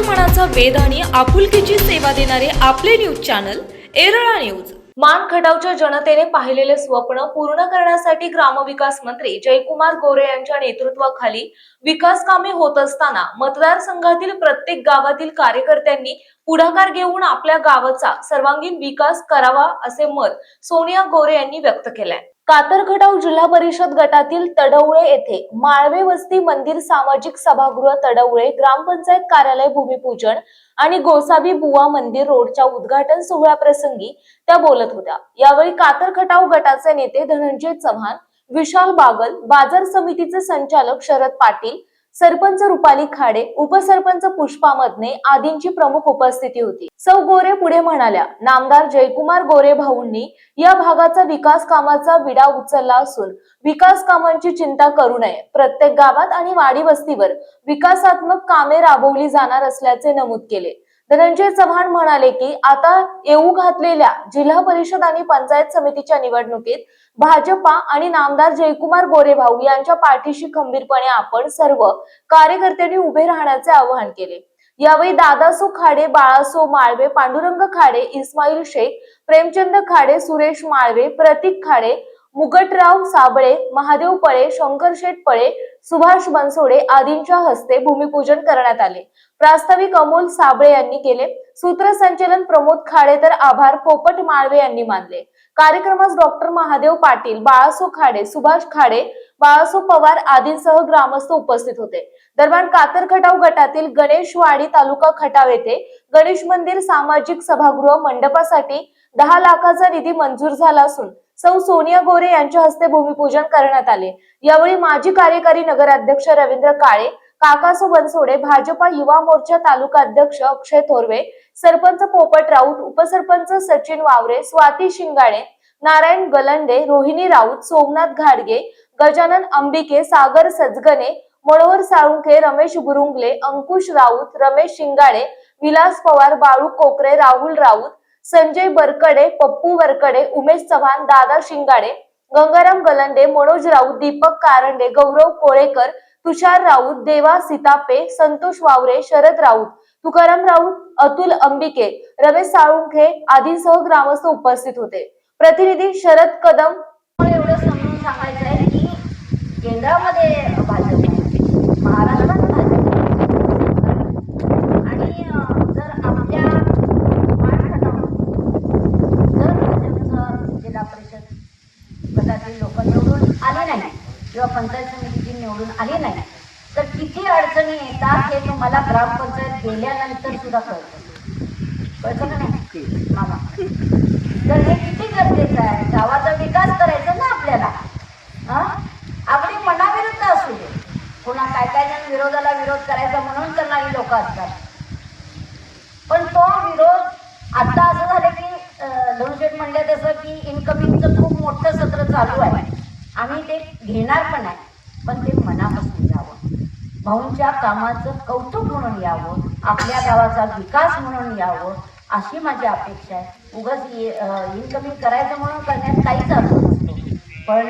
मनाचा वेध आणि आपुलकीची सेवा देणारे आपले न्यूज चॅनल एरळा न्यूज मान खटावच्या जनतेने पाहिलेले स्वप्न पूर्ण करण्यासाठी ग्रामविकास मंत्री जयकुमार गोरे यांच्या नेतृत्वाखाली विकास कामे होत असताना मतदारसंघातील प्रत्येक गावातील कार्यकर्त्यांनी पुढाकार घेऊन आपल्या गावाचा सर्वांगीण विकास करावा असे मत सोनिया गोरे यांनी व्यक्त केलंय. कातरखटाव जिल्हा परिषद गटातील तडवळे येथे माळवे वस्ती मंदिर सामाजिक सभागृह तडवळे ग्रामपंचायत कार्यालय भूमिपूजन आणि गोसावी बुवा मंदिर रोडच्या उद्घाटन सोहळ्याप्रसंगी त्या बोलत होत्या. यावेळी कातरखटाव गटाचे नेते धनंजय चव्हाण विशाल बागल बाजार समितीचे संचालक शरद पाटील सरपंच रुपाली खाडे उपसरपंच पुष्पा मदने आदींची प्रमुख उपस्थिती होती. सौ गोरे पुढे म्हणाल्या नामदार जयकुमार गोरे भाऊंनी या भागाचा विकास कामाचा विडा उचलला असून विकास कामांची चिंता करू नये. प्रत्येक गावात आणि वाडी वस्तीवर विकासात्मक कामे राबवली जाणार असल्याचे नमूद केले. धनंजय चव्हाण म्हणाले की आता येऊ घातलेल्या जिल्हा परिषद आणि पंचायत समितीच्या निवडणुकीत भाजपा आणि नामदार जयकुमार गोरे भाऊ यांच्या पाठीशी खंबीरपणे आपण सर्व कार्यकर्त्यांनी उभे राहण्याचे आवाहन केले. यावेळी दादासो खाडे बाळासो माळवे पांडुरंग खाडे इस्माईल शेख प्रेमचंद खाडे सुरेश माळवे प्रतीक खाडे मुगटराव साबळे महादेव पळे शंकर शेट पळे सुभाष बनसोडे आदींच्या हस्ते भूमिपूजन करण्यात आले. प्रास्ताविक अमोल साबळे यांनी केले. सूत्रसंचलन प्रमोद खाडे तर आभार पोपट माळवे यांनी मानले. कार्यक्रमास डॉक्टर महादेव पाटील बाळासो खाडे सुभाष खाडे बाळासो पवार आदींसह ग्रामस्थ उपस्थित होते. दरम्यान कातर खटाव गटातील गणेशवाडी तालुका खटाव येथे गणेश मंदिर सामाजिक सभागृह मंडपासाठी दहा लाखाचा निधी मंजूर झाला असून सौ सोनिया गोरे यांच्या हस्ते भूमिपूजन करण्यात आले. यावेळी माजी कार्यकारी नगराध्यक्ष रवींद्र काळे काकासो बनसोडे भाजपा युवा मोर्चा तालुका अध्यक्ष अक्षय थोरवे सरपंच पोपट राऊत उपसरपंच सचिन वावरे स्वाती शिंगाणे नारायण गलंडे रोहिणी राऊत सोमनाथ घाडगे गजानन अंबिके सागर सजगणे मनोहर साळुंखे रमेश गुरुंगले अंकुश राऊत रमेश शिंगाडे विलास पवार बाळू कोकरे राहुल राऊत संजय बरकडे पप्पू वरकडे उमेश चव्हाण दादा शिंगाडे गंगाराम गलंडे मनोज राऊत दीपक कारंडे गौरव कोळेकर तुषार राऊत देवा सीतापे संतोष वावरे शरद राऊत तुकाराम राऊत अतुल अंबिके रमेश साळुंखे आदींसह ग्रामस्थ उपस्थित होते. प्रतिनिधी शरद कदम. एवढं समजून सांगायचं आहे की केंद्रामध्ये भाजप आहे महाराष्ट्रात भाजप आहे. आणि अं, जर आपल्या महाराष्ट्रात जर भाजपचं जिल्हा परिषद गटातील लोक निवडून आले नाही किंवा पंचायत समितीची निवडून आली नाही. तर किती अडचणी येतात हे तुम्हाला ग्रामपंचायत गेल्यानंतर सुद्धा कळतं. कळतं का नाही? मामा. तर हे किती गरजेचं आहे? गावाचा विकास करायचा ना आपल्याला. आपली मनाविरुद्ध असू दे. पुन्हा काय काय जण विरोधाला विरोध करायचा म्हणून करणारी लोक असतात. पण तो विरोध आता असं झालं की लोणशेट म्हणलं तसं की इन्कमिंगचं खूप मोठं सत्र चालू आहे. आम्ही ते घेणार पण आहे पण ते मनापासून यावं भाऊंच्या कामाचं कौतुक म्हणून यावं आपल्या गावाचा विकास म्हणून यावं अशी माझी अपेक्षा आहे. उगाच ये इन्कमिंग करायचं म्हणून करण्यात काहीच अर्थ नसतो. पण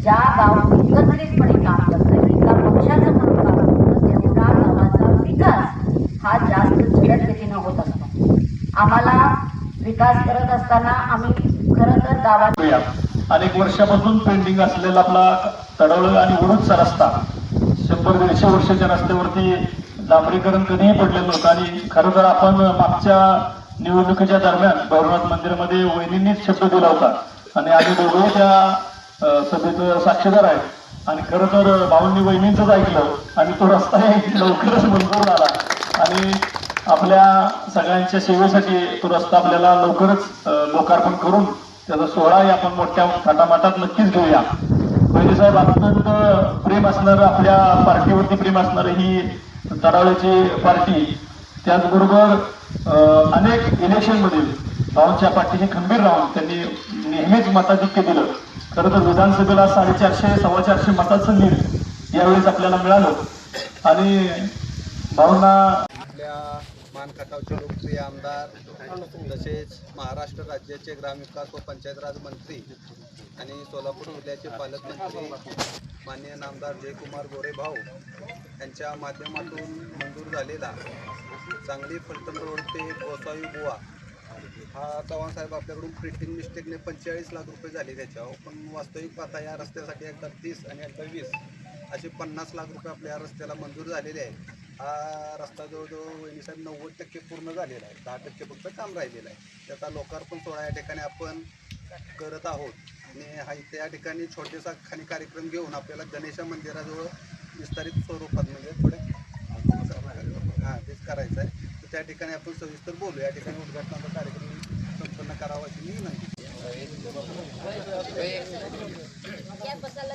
ज्या गाव एकत्रितपणे काम करतं एका पक्षाचं म्हणून काम करतं तेवढा गावाचा विकास हा जास्त जलद होत असतो. आम्हाला विकास करत असताना आम्ही खरं तर गावात अनेक वर्षापासून पेंडिंग असलेला आपला तडवळ आणि उडूचा रस्ता. शंभर दीडशे वर्षाच्या रस्त्यावरती डांबरीकरण कधीही पडलेलं नव्हतं आणि खरं तर आपण मागच्या निवडणुकीच्या दरम्यान भैरवनाथ मंदिरामध्ये वहिनींनीच शब्द दिला होता. आणि आम्ही दोघंही त्या सभेत साक्षीदार आहेत. आणि खरं तर भाऊंनी वहिनींचंच ऐकलं आणि तो रस्ता लवकरच मंजूर झाला. आणि आपल्या सगळ्यांच्या सेवेसाठी तो रस्ता आपल्याला लवकरच लोकार्पण करून त्याचा सोहळाही आपण मोठ्या थाटामाटात नक्कीच घेऊया. पहिले साहेब अत्यंत प्रेम असणारं आपल्या पार्टीवरती प्रेम असणारं ही तडावळ्याची पार्टी. त्याचबरोबर अनेक इलेक्शनमध्ये भाऊंच्या पार्टीचे खंबीर राहून त्यांनी नेहमीच मताधिक्य दिलं. खरं तर विधानसभेला साडेचारशे सव्वा चारशे मताचं लीड यावेळेस आपल्याला मिळालं. आणि भाऊंना मानखटावचे लोकप्रिय आमदार तसेच महाराष्ट्र राज्याचे ग्रामविकास व पंचायत राज मंत्री आणि सोलापूर जिल्ह्याचे पालकमंत्री माननीय नामदार जयकुमार गोरे भाऊ यांच्या माध्यमातून मंजूर झालेला सांगली फलटण रोड ते गोसावी बुवा हा चव्हाण साहेब आपल्याकडून प्रिंटिंग मिस्टेकने पंचेचाळीस लाख रुपये झाले त्याच्यावर. पण वास्तविक पाहता या रस्त्यासाठी एकदा तीस आणि एकदा वीस असे पन्नास लाख रुपये आपल्या या रस्त्याला मंजूर झालेले आहे हा रस्ता जवळजवळ वहिनीसाहेब नव्वद टक्के पूर्ण झालेला आहे. दहा टक्के फक्त काम राहिलेलं आहे. त्याचा लोकार्पण सोहळा या ठिकाणी आपण करत आहोत. आणि हा इथे या ठिकाणी छोटेसा खाली कार्यक्रम घेऊन आपल्याला गणेशा मंदिराजवळ विस्तारित स्वरूपात म्हणजे थोडे हां तेच करायचं आहे. तर त्या ठिकाणी आपण सविस्तर बोलू या ठिकाणी उद्घाटनाचा कार्यक्रम संपन्न करावा अशी मी विनंती या बसायला